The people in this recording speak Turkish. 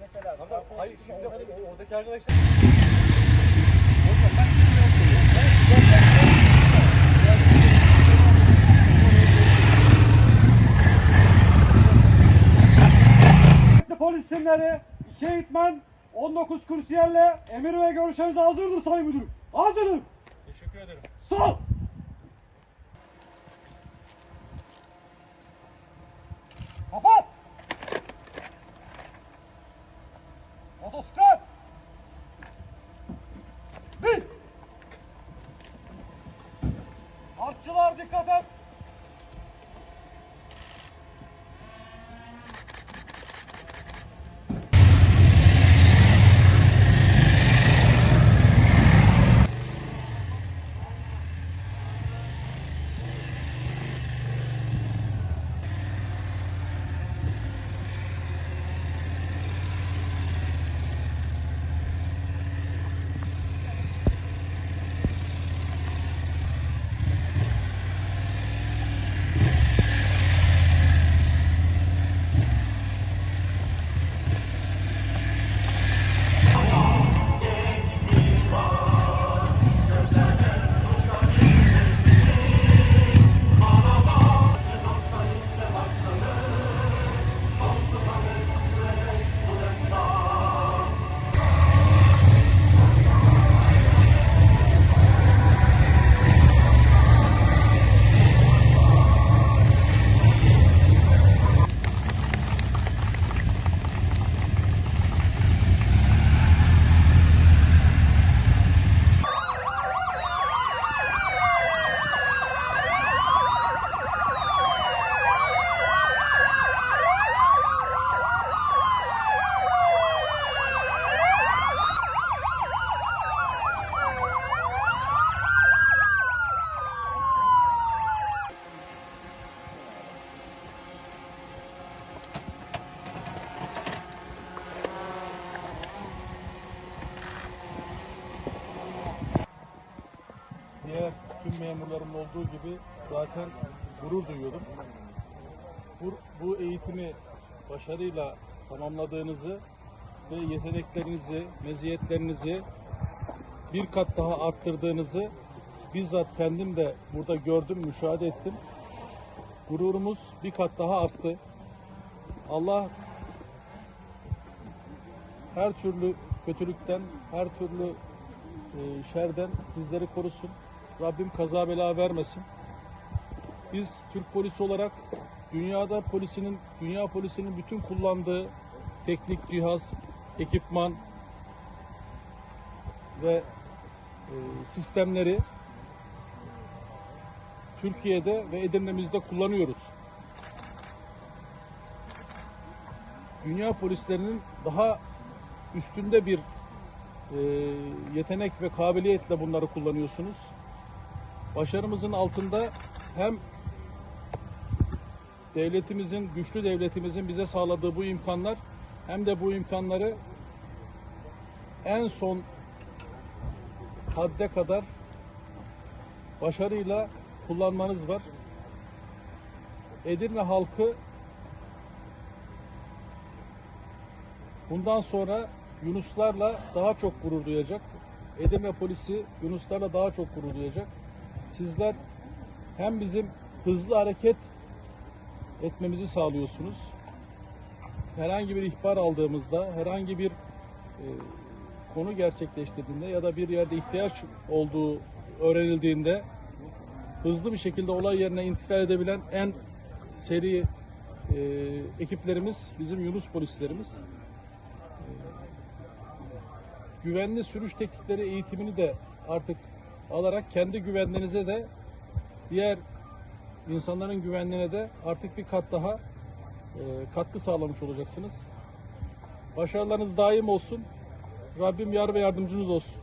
Mesela Hayır şimdi o- oradaki arkadaşlar Polis isimleri 2 eğitmen 19 kursiyerle emir ve görüşlerinize hazırdır sayın müdürüm. Hazırım. Teşekkür ederim. Kapat. Dikkat et. Diğer tüm memurların olduğu gibi zaten gurur duyuyordum. Bu, bu eğitimi başarıyla tamamladığınızı ve yeteneklerinizi, meziyetlerinizi bir kat daha arttırdığınızı bizzat kendim de burada gördüm, müşahede ettim. Gururumuz bir kat daha arttı. Allah her türlü kötülükten, her türlü e, şerden sizleri korusun. Rabbim kaza bela vermesin. Biz Türk polisi olarak dünyada polisinin, dünya polisinin bütün kullandığı teknik cihaz, ekipman ve e, sistemleri Türkiye'de ve Edirne'mizde kullanıyoruz. Dünya polislerinin daha üstünde bir e, yetenek ve kabiliyetle bunları kullanıyorsunuz. Başarımızın altında hem devletimizin, güçlü devletimizin bize sağladığı bu imkanlar hem de bu imkanları en son hadde kadar başarıyla kullanmanız var. Edirne halkı bundan sonra Yunuslarla daha çok gurur duyacak. Edirne polisi Yunuslarla daha çok gurur duyacak. Sizler hem bizim hızlı hareket etmemizi sağlıyorsunuz. Herhangi bir ihbar aldığımızda, herhangi bir e, konu gerçekleştirdiğinde ya da bir yerde ihtiyaç olduğu öğrenildiğinde hızlı bir şekilde olay yerine intikal edebilen en seri e, ekiplerimiz bizim Yunus polislerimiz güvenli sürüş teknikleri eğitimini de artık alarak kendi güvenliğinize de diğer insanların güvenliğine de artık bir kat daha e, katkı sağlamış olacaksınız. Başarılarınız daim olsun. Rabbim yar ve yardımcınız olsun.